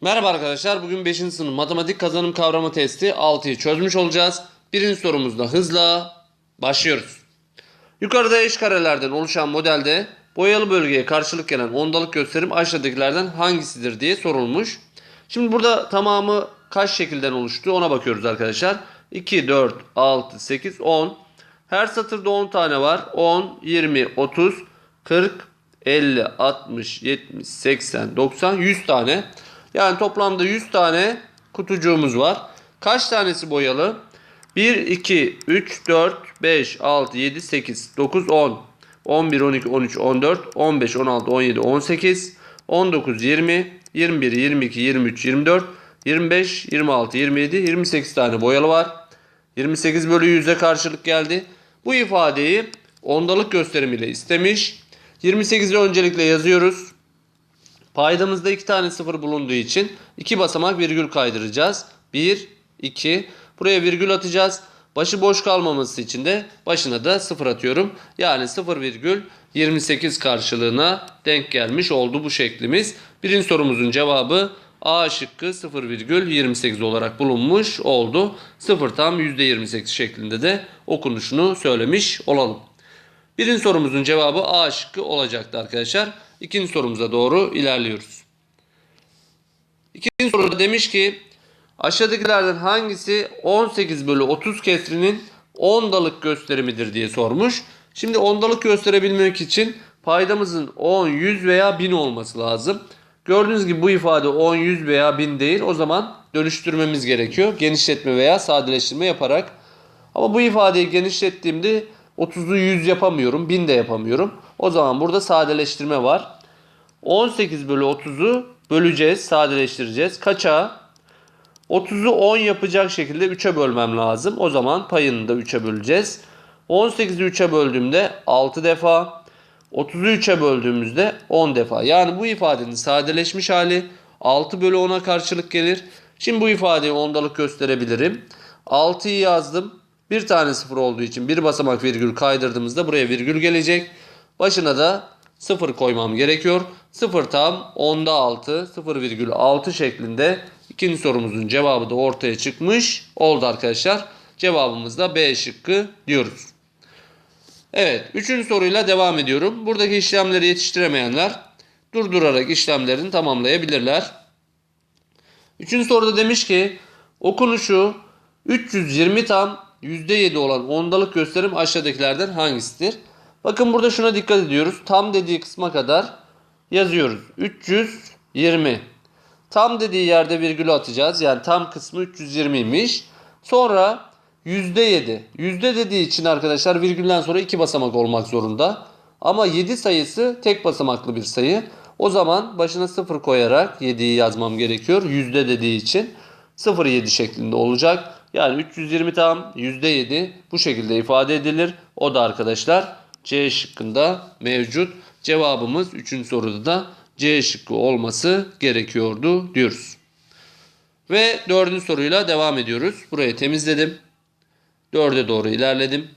Merhaba arkadaşlar. Bugün 5. sınıf matematik kazanım kavramı testi 6'yı çözmüş olacağız. Birinci sorumuzda hızla başlıyoruz. Yukarıda eş karelerden oluşan modelde boyalı bölgeye karşılık gelen ondalık gösterim aşağıdakilerden hangisidir diye sorulmuş. Şimdi burada tamamı kaç şekilden oluştu ona bakıyoruz arkadaşlar. 2, 4, 6, 8, 10. Her satırda 10 tane var. 10, 20, 30, 40, 50, 60, 70, 80, 90, 100 tane. Yani toplamda 100 tane kutucuğumuz var. Kaç tanesi boyalı? 1, 2, 3, 4, 5, 6, 7, 8, 9, 10, 11, 12, 13, 14, 15, 16, 17, 18, 19, 20, 21, 22, 23, 24, 25, 26, 27, 28 tane boyalı var. 28 bölü 100'e karşılık geldi. Bu ifadeyi ondalık gösterimiyle istemiş. 28'i öncelikle yazıyoruz. Paydamızda iki tane sıfır bulunduğu için iki basamak virgül kaydıracağız. 1, 2. Buraya virgül atacağız. Başı boş kalmaması için de başına da sıfır atıyorum. Yani 0 virgül 28 karşılığına denk gelmiş oldu bu şeklimiz. Birinci sorumuzun cevabı A şıkkı 0 virgül 28 olarak bulunmuş oldu. 0 tam %28 şeklinde de okunuşunu söylemiş olalım. Birinci sorumuzun cevabı A şıkkı olacaktı arkadaşlar. İkinci sorumuza doğru ilerliyoruz. İkinci soruda demiş ki aşağıdakilerden hangisi 18 bölü 30 kesrinin ondalık gösterimidir diye sormuş. Şimdi ondalık gösterebilmek için paydamızın 10, 100 veya 1000 olması lazım. Gördüğünüz gibi bu ifade 10, 100 veya 1000 değil. O zaman dönüştürmemiz gerekiyor. Genişletme veya sadeleştirme yaparak. Ama bu ifadeyi genişlettiğimde 30'u 100 yapamıyorum. 1000 de yapamıyorum. O zaman burada sadeleştirme var. 18 bölü 30'u böleceğiz. Sadeleştireceğiz. Kaça? 30'u 10 yapacak şekilde 3'e bölmem lazım. O zaman payını da 3'e böleceğiz. 18'i 3'e böldüğümde 6 defa. 30'u 3'e böldüğümüzde 10 defa. Yani bu ifadenin sadeleşmiş hali 6 bölü 10'a karşılık gelir. Şimdi bu ifadeyi ondalık gösterebilirim. 6'yı yazdım. Bir tane sıfır olduğu için bir basamak virgül kaydırdığımızda buraya virgül gelecek. Başına da 0 koymam gerekiyor. 0 tam 10'da 6 0,6 şeklinde ikinci sorumuzun cevabı da ortaya çıkmış oldu arkadaşlar. Cevabımız da B şıkkı diyoruz. Evet, üçüncü soruyla devam ediyorum. Buradaki işlemleri yetiştiremeyenler durdurarak işlemlerini tamamlayabilirler. Üçüncü soruda demiş ki okunuşu 320 tam %7 olan ondalık gösterim aşağıdakilerden hangisidir? Bakın burada şuna dikkat ediyoruz. Tam dediği kısma kadar yazıyoruz. 320. Tam dediği yerde virgül atacağız. Yani tam kısmı 320'ymiş. Sonra %7. Yüzde dediği için arkadaşlar virgülden sonra iki basamak olmak zorunda. Ama 7 sayısı tek basamaklı bir sayı. O zaman başına 0 koyarak 7'yi yazmam gerekiyor. Yüzde dediği için 0,7 şeklinde olacak. Yani 320 tam %7 bu şekilde ifade edilir. O da arkadaşlar C şıkkında mevcut. Cevabımız 3. soruda da C şıkkı olması gerekiyordu diyoruz. Ve dördüncü soruyla devam ediyoruz. Burayı temizledim. 4'e doğru ilerledim.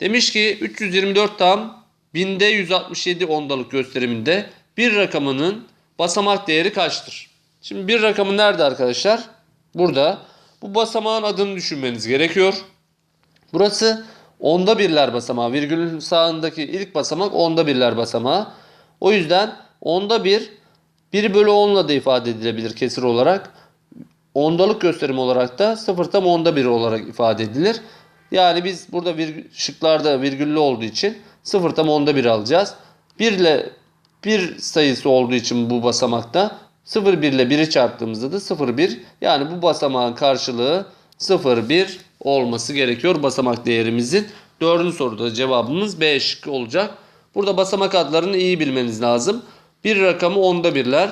Demiş ki 324 tam binde 167 ondalık gösteriminde bir rakamının basamak değeri kaçtır? Şimdi bir rakamı nerede arkadaşlar? Burada. Bu basamağın adını düşünmeniz gerekiyor. Burası onda birler basamağı. Virgülün sağındaki ilk basamak onda birler basamağı. O yüzden onda bir 1 bölü 10'la da ifade edilebilir kesir olarak. Ondalık gösterim olarak da 0 tam onda 1 olarak ifade edilir. Yani biz burada virgül, şıklarda virgüllü olduğu için 0 tam onda 1 alacağız. 1 ile 1 sayısı olduğu için bu basamakta 0 1 ile 1'i çarptığımızda da 0 1 yani bu basamağın karşılığı 0 1 olması gerekiyor basamak değerimizin. Dördüncü soruda cevabımız B şıkkı olacak. Burada basamak adlarını iyi bilmeniz lazım. Bir rakamı onda birler.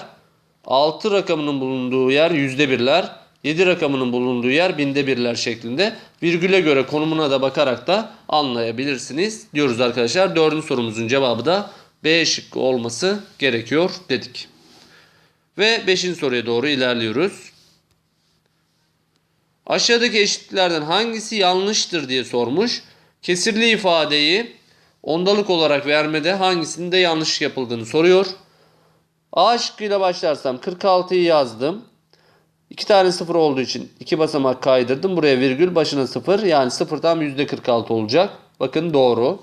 6 rakamının bulunduğu yer yüzde birler. 7 rakamının bulunduğu yer binde birler şeklinde. Virgüle göre konumuna da bakarak da anlayabilirsiniz diyoruz arkadaşlar. Dördüncü sorumuzun cevabı da B şıkkı olması gerekiyor dedik. Ve beşinci soruya doğru ilerliyoruz. Aşağıdaki eşitliklerden hangisi yanlıştır diye sormuş. Kesirli ifadeyi ondalık olarak vermede hangisinde yanlış yapıldığını soruyor. A şıkkıyla başlarsam 46'yı yazdım. İki tane sıfır olduğu için iki basamak kaydırdım. Buraya virgül başına sıfır. Yani sıfırdan %46 olacak. Bakın doğru.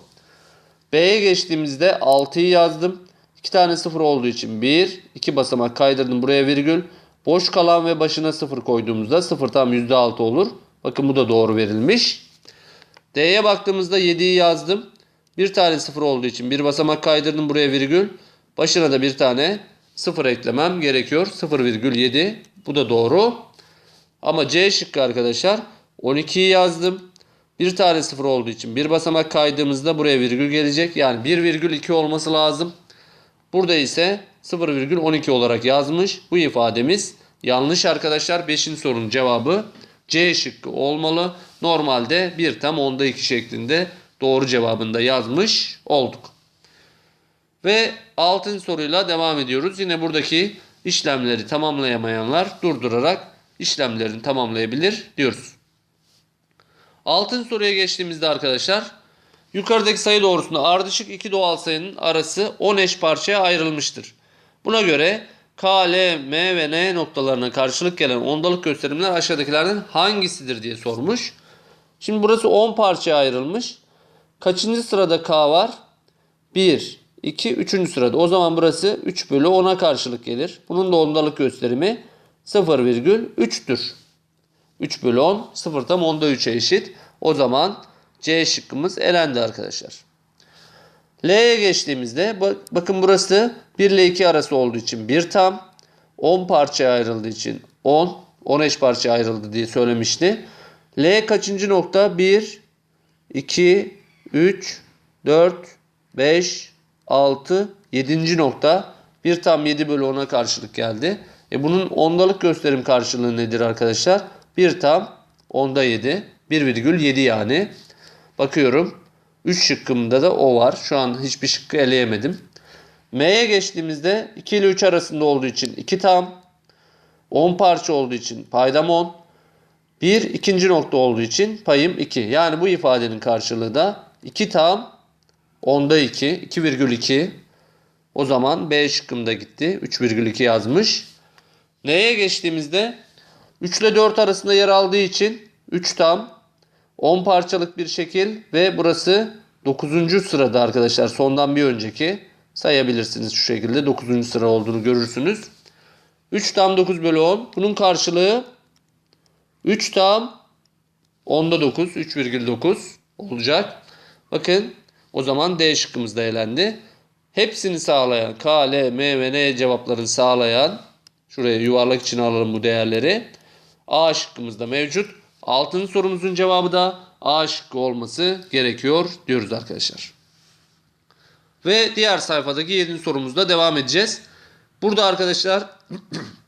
B'ye geçtiğimizde 6'yı yazdım. İki tane sıfır olduğu için 1. iki basamak kaydırdım. Buraya virgül. Boş kalan ve başına sıfır koyduğumuzda sıfır tam %6 olur. Bakın bu da doğru verilmiş. D'ye baktığımızda 7'yi yazdım. Bir tane sıfır olduğu için bir basamak kaydırdım buraya virgül. Başına da bir tane sıfır eklemem gerekiyor. 0,7 bu da doğru. Ama C şıkkı arkadaşlar 12'yi yazdım. Bir tane sıfır olduğu için bir basamak kaydığımızda buraya virgül gelecek. Yani 1,2 olması lazım. Burada ise 0,12 olarak yazmış. Bu ifademiz yanlış arkadaşlar. 5. sorunun cevabı C şıkkı olmalı. Normalde 1 tam onda 2 şeklinde doğru cevabında yazmış olduk. Ve 6. soruyla devam ediyoruz. Yine buradaki işlemleri tamamlayamayanlar durdurarak işlemlerini tamamlayabilir diyoruz. 6. soruya geçtiğimizde arkadaşlar yukarıdaki sayı doğrusunda ardışık iki doğal sayının arası 10 eş parçaya ayrılmıştır. Buna göre K, L, M ve N noktalarına karşılık gelen ondalık gösterimler aşağıdakilerden hangisidir diye sormuş. Şimdi burası 10 parçaya ayrılmış. Kaçıncı sırada K var? 1, 2, 3. sırada. O zaman burası 3 bölü 10'a karşılık gelir. Bunun da ondalık gösterimi 0,3'tür. 3 bölü 10 0 tam onda 3'e eşit. O zaman C şıkkımız elendi arkadaşlar. L'ye geçtiğimizde bak, bakın burası 1 ile 2 arası olduğu için 1 tam. 10 parçaya ayrıldığı için 10. 10 eş parçaya ayrıldı diye söylemişti. L kaçıncı nokta? 1, 2, 3, 4, 5, 6, 7. nokta. 1 tam 7 bölü 10'a karşılık geldi. E bunun ondalık gösterim karşılığı nedir arkadaşlar? 1 tam onda 7. 1,7 yani. Bakıyorum. 3 şıkkımda da o var. Şu an hiçbir şıkkı eleyemedim. M'ye geçtiğimizde 2 ile 3 arasında olduğu için 2 tam. 10 parça olduğu için paydam 10. 1 ikinci nokta olduğu için payım 2. Yani bu ifadenin karşılığı da 2 tam onda 2. 2,2. O zaman B şıkkımda gitti. 3,2 yazmış. N'ye geçtiğimizde 3 ile 4 arasında yer aldığı için 3 tam 10 parçalık bir şekil ve burası 9. sırada arkadaşlar. Sondan bir önceki sayabilirsiniz şu şekilde. 9. sıra olduğunu görürsünüz. 3 tam 9 bölü 10. Bunun karşılığı 3 tam 10'da 9. 3,9 olacak. Bakın o zaman D şıkkımız da elendi. Hepsini sağlayan K, L, M ve N cevaplarını sağlayan şuraya yuvarlak içine alalım bu değerleri. A şıkkımızda mevcut. Altın sorumuzun cevabı da A olması gerekiyor diyoruz arkadaşlar. Ve diğer sayfadaki 7. sorumuzda devam edeceğiz. Burada arkadaşlar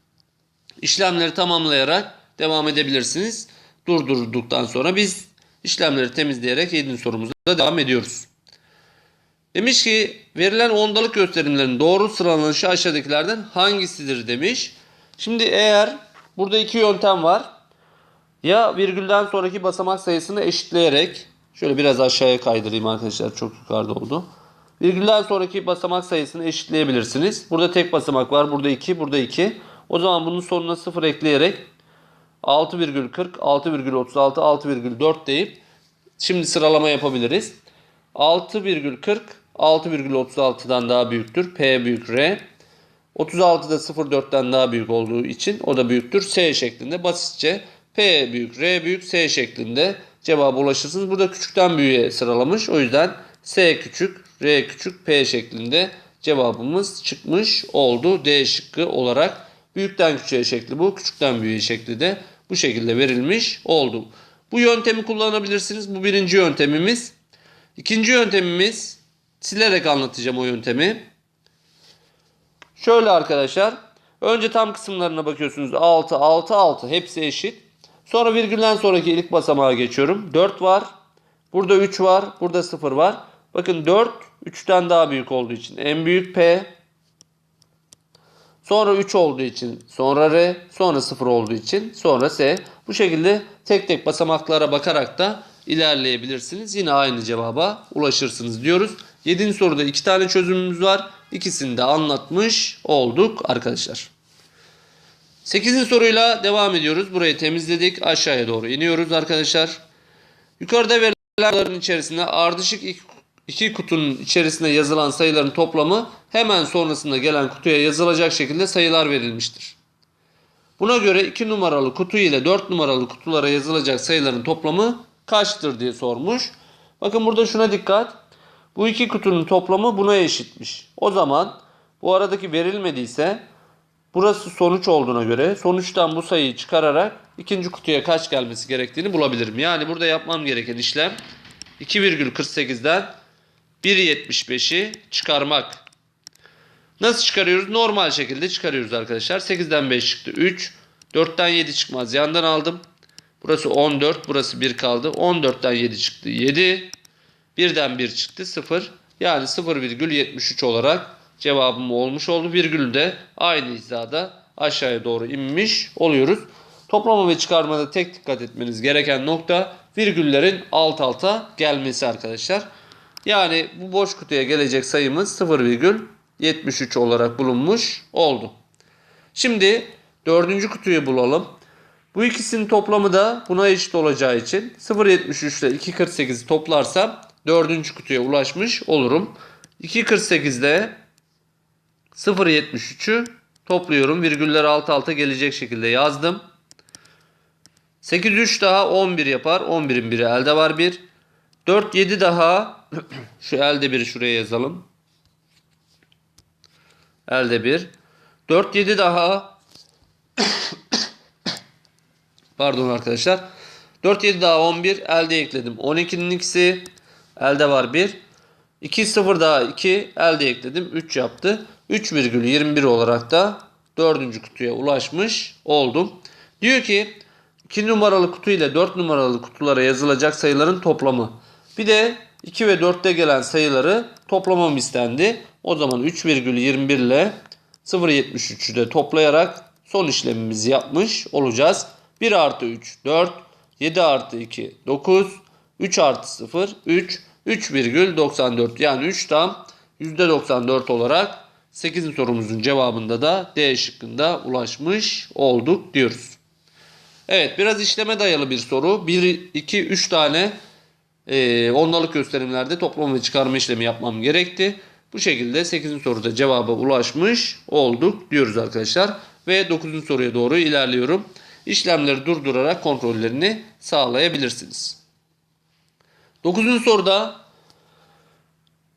işlemleri tamamlayarak devam edebilirsiniz. Durdurduktan sonra biz işlemleri temizleyerek 7. sorumuza devam ediyoruz. Demiş ki verilen ondalık gösterimlerin doğru sıralanışı aşağıdakilerden hangisidir demiş. Şimdi eğer burada iki yöntem var. Ya virgülden sonraki basamak sayısını eşitleyerek şöyle biraz aşağıya kaydırayım arkadaşlar çok yukarıda oldu. Virgülden sonraki basamak sayısını eşitleyebilirsiniz. Burada tek basamak var. Burada 2, burada 2. O zaman bunun sonuna 0 ekleyerek 6,40, 6,36, 6,4 deyip şimdi sıralama yapabiliriz. 6,40 6,36'dan daha büyüktür. P büyük R. 36 da 0,4'ten daha büyük olduğu için o da büyüktür. S şeklinde basitçe P büyük, R büyük, S şeklinde cevaba ulaşırsınız. Burada küçükten büyüğe sıralamış. O yüzden S küçük, R küçük, P şeklinde cevabımız çıkmış oldu. D şıkkı olarak büyükten küçüğe şekli bu, küçükten büyüğe şekli de bu şekilde verilmiş oldu. Bu yöntemi kullanabilirsiniz. Bu birinci yöntemimiz. İkinci yöntemimiz silerek anlatacağım o yöntemi. Şöyle arkadaşlar. Önce tam kısımlarına bakıyorsunuz. 6, 6, 6 hepsi eşit. Sonra virgülden sonraki ilk basamağa geçiyorum. 4 var. Burada 3 var. Burada 0 var. Bakın 4 3'ten daha büyük olduğu için en büyük P. Sonra 3 olduğu için sonra R. Sonra 0 olduğu için sonra S. Bu şekilde tek tek basamaklara bakarak da ilerleyebilirsiniz. Yine aynı cevaba ulaşırsınız diyoruz. 7. soruda 2 tane çözümümüz var. İkisini de anlatmış olduk arkadaşlar. 8. soruyla devam ediyoruz. Burayı temizledik. Aşağıya doğru iniyoruz arkadaşlar. Yukarıda verilen sayıların içerisinde ardışık iki kutunun içerisinde yazılan sayıların toplamı hemen sonrasında gelen kutuya yazılacak şekilde sayılar verilmiştir. Buna göre 2 numaralı kutu ile 4 numaralı kutulara yazılacak sayıların toplamı kaçtır diye sormuş. Bakın burada şuna dikkat. Bu iki kutunun toplamı buna eşitmiş. O zaman bu aradaki verilmediyse burası sonuç olduğuna göre sonuçtan bu sayıyı çıkararak ikinci kutuya kaç gelmesi gerektiğini bulabilirim. Yani burada yapmam gereken işlem 2,48'den 1,75'i çıkarmak. Nasıl çıkarıyoruz? Normal şekilde çıkarıyoruz arkadaşlar. 8'den 5 çıktı 3. 4'ten 7 çıkmaz. Yandan aldım. Burası 14. Burası 1 kaldı. 14'ten 7 çıktı 7. 1'den 1 çıktı 0. Yani 0,73 olarak cevabım olmuş oldu. Virgül de aynı hizada aşağıya doğru inmiş oluyoruz. Toplama ve çıkarmada tek dikkat etmeniz gereken nokta virgüllerin alt alta gelmesi arkadaşlar. Yani bu boş kutuya gelecek sayımız 0,73 olarak bulunmuş oldu. Şimdi dördüncü kutuyu bulalım. Bu ikisinin toplamı da buna eşit olacağı için 0.73 ile 2.48'i toplarsam dördüncü kutuya ulaşmış olurum. 2.48 ile 0.73'ü topluyorum. Virgüller alt alta gelecek şekilde yazdım. 8 3 daha 11 yapar. 11'in biri elde var 1. 4 7 daha şu elde biri şuraya yazalım. Elde 1. 4 7 daha Pardon arkadaşlar. 4 7 daha 11 elde ekledim. 12'nin ikisi elde var 1. 2 0 daha 2 elde ekledim. 3 yaptı. 3,21 olarak da 4. kutuya ulaşmış oldum. Diyor ki 2 numaralı kutu ile 4 numaralı kutulara yazılacak sayıların toplamı. Bir de 2 ve 4'te gelen sayıları toplamam istendi. O zaman 3,21 ile 0,73'ü de toplayarak son işlemimizi yapmış olacağız. 1 artı 3 4, 7 artı 2 9, 3 artı 0 3, 3,94 yani 3 tam %94 olarak 8. sorumuzun cevabında da D şıkkında ulaşmış olduk diyoruz. Evet biraz işleme dayalı bir soru. 1, 2, 3 tane e, ondalık gösterimlerde toplama ve çıkarma işlemi yapmam gerekti. Bu şekilde 8. soruda cevaba ulaşmış olduk diyoruz arkadaşlar. Ve 9. soruya doğru ilerliyorum. İşlemleri durdurarak kontrollerini sağlayabilirsiniz. 9. soruda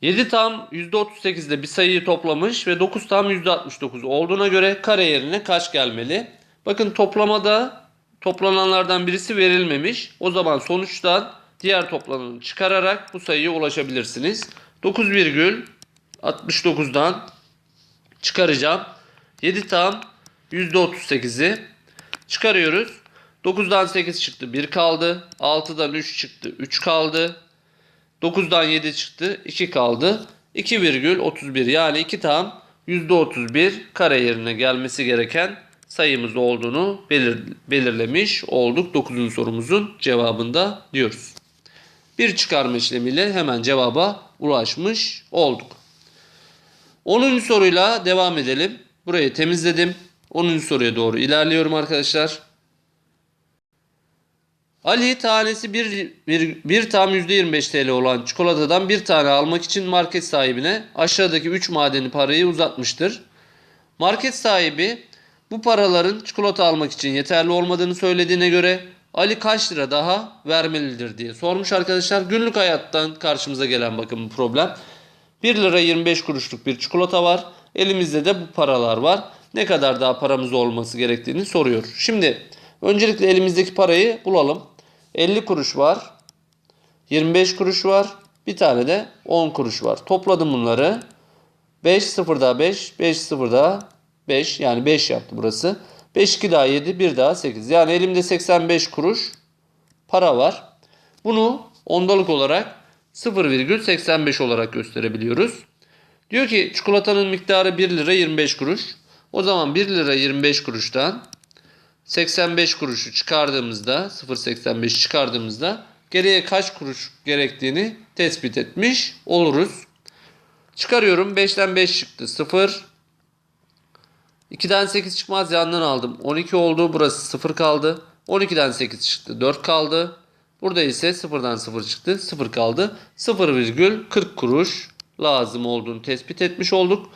7 tam %38'de bir sayıyı toplamış ve 9 tam %69 olduğuna göre kare yerine kaç gelmeli? Bakın toplamada toplananlardan birisi verilmemiş. O zaman sonuçtan diğer toplananı çıkararak bu sayıya ulaşabilirsiniz. 9,69'dan çıkaracağım. 7 tam %38'i çıkarıyoruz. 9'dan 8 çıktı 1 kaldı. 6'dan 3 çıktı 3 kaldı. 9'dan 7 çıktı 2 kaldı. 2,31 yani 2 tam %31 kare yerine gelmesi gereken sayımız olduğunu belir, belirlemiş olduk 9. sorumuzun cevabında diyoruz. Bir çıkarma işlemiyle hemen cevaba ulaşmış olduk. 10. soruyla devam edelim. Burayı temizledim. 10. soruya doğru ilerliyorum arkadaşlar. Ali tanesi 1, 1, 1 tam %25 TL olan çikolatadan bir tane almak için market sahibine aşağıdaki 3 madeni parayı uzatmıştır. Market sahibi bu paraların çikolata almak için yeterli olmadığını söylediğine göre Ali kaç lira daha vermelidir diye sormuş arkadaşlar. Günlük hayattan karşımıza gelen bakın bu problem. 1 lira 25 kuruşluk bir çikolata var. Elimizde de bu paralar var. Ne kadar daha paramız olması gerektiğini soruyor. Şimdi öncelikle elimizdeki parayı bulalım. 50 kuruş var. 25 kuruş var. Bir tane de 10 kuruş var. Topladım bunları. 5 0 daha 5. 5 0 daha 5. Yani 5 yaptı burası. 5 2 daha 7. 1 daha 8. Yani elimde 85 kuruş para var. Bunu ondalık olarak 0,85 olarak gösterebiliyoruz. Diyor ki çikolatanın miktarı 1 lira 25 kuruş. O zaman 1 lira 25 kuruştan 85 kuruşu çıkardığımızda 0.85 çıkardığımızda geriye kaç kuruş gerektiğini tespit etmiş oluruz. Çıkarıyorum 5'ten 5 çıktı 0. 2'den 8 çıkmaz yandan aldım. 12 oldu. Burası 0 kaldı. 12'den 8 çıktı. 4 kaldı. Burada ise 0'dan 0 çıktı. 0 kaldı. 0,40 kuruş lazım olduğunu tespit etmiş olduk.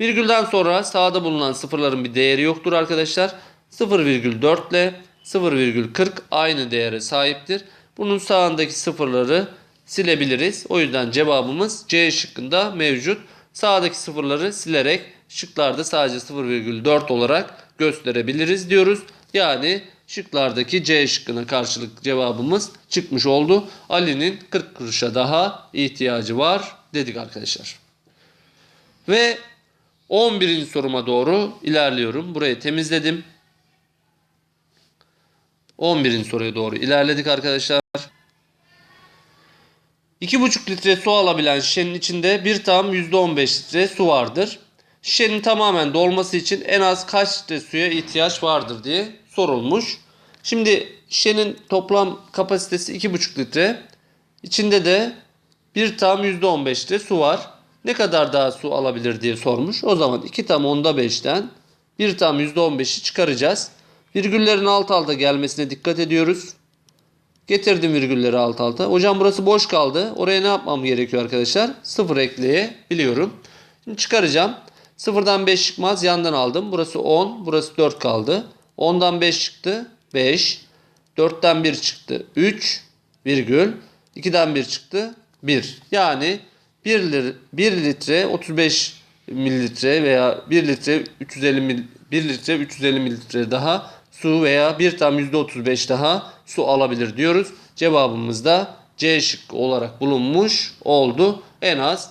Virgülden sonra sağda bulunan sıfırların bir değeri yoktur arkadaşlar. 0,4 ile 0,40 aynı değere sahiptir. Bunun sağındaki sıfırları silebiliriz. O yüzden cevabımız C şıkkında mevcut. Sağdaki sıfırları silerek şıklarda sadece 0,4 olarak gösterebiliriz diyoruz. Yani şıklardaki C şıkkına karşılık cevabımız çıkmış oldu. Ali'nin 40 kuruşa daha ihtiyacı var dedik arkadaşlar. Ve 11. soruma doğru ilerliyorum. Burayı temizledim. 11. soruya doğru ilerledik arkadaşlar. 2,5 litre su alabilen şişenin içinde bir tam %15 litre su vardır. Şişenin tamamen dolması için en az kaç litre suya ihtiyaç vardır diye sorulmuş. Şimdi şişenin toplam kapasitesi 2,5 litre. İçinde de bir tam %15 litre su var. Ne kadar daha su alabilir diye sormuş. O zaman 2 tam onda 5'ten 1 tam %15'i çıkaracağız. Virgüllerin alt alta gelmesine dikkat ediyoruz. Getirdim virgülleri alt alta. Hocam burası boş kaldı. Oraya ne yapmam gerekiyor arkadaşlar? 0 ekleyebiliyorum. Şimdi çıkaracağım. 0'dan 5 çıkmaz. Yandan aldım. Burası 10. Burası 4 kaldı. 10'dan 5 çıktı. 5. 4'ten 1 çıktı. 3 virgül. 2'den 1 çıktı. 1. Yani 1, lir, 1 litre 35 mililitre veya 1 litre 350 mil, 1 litre 350 mililitre daha su veya 1 tam %35 daha su alabilir diyoruz. Cevabımız da C şıkkı olarak bulunmuş oldu. En az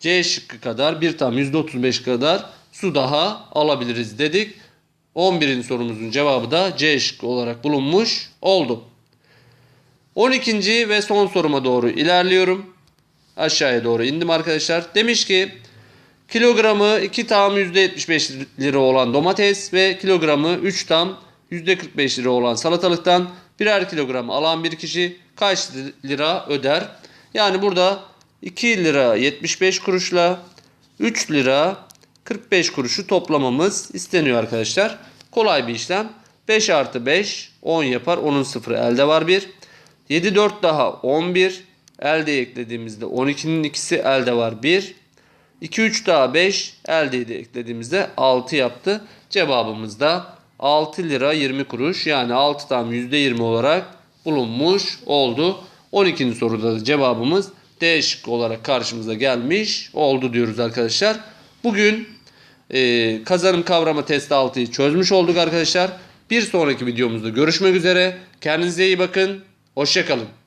C şıkkı kadar 1 tam %35 kadar su daha alabiliriz dedik. 11. sorumuzun cevabı da C şıkkı olarak bulunmuş oldu. 12. ve son soruma doğru ilerliyorum. Aşağıya doğru indim arkadaşlar. Demiş ki kilogramı 2 tam %75 lira olan domates ve kilogramı 3 tam %45 lira olan salatalıktan birer kilogram alan bir kişi kaç lira öder? Yani burada 2 lira 75 kuruşla 3 lira 45 kuruşu toplamamız isteniyor arkadaşlar. Kolay bir işlem. 5 artı 5 10 yapar. Onun sıfırı elde var 1. 7 4 daha 11. Elde eklediğimizde 12'nin ikisi elde var 1. 2 3 daha 5 elde eklediğimizde 6 yaptı. Cevabımız da 6 lira 20 kuruş yani 6 tam %20 olarak bulunmuş oldu. 12. soruda da cevabımız D şıkkı olarak karşımıza gelmiş oldu diyoruz arkadaşlar. Bugün e, kazanım kavrama testi 6'yı çözmüş olduk arkadaşlar. Bir sonraki videomuzda görüşmek üzere. Kendinize iyi bakın. Hoşçakalın.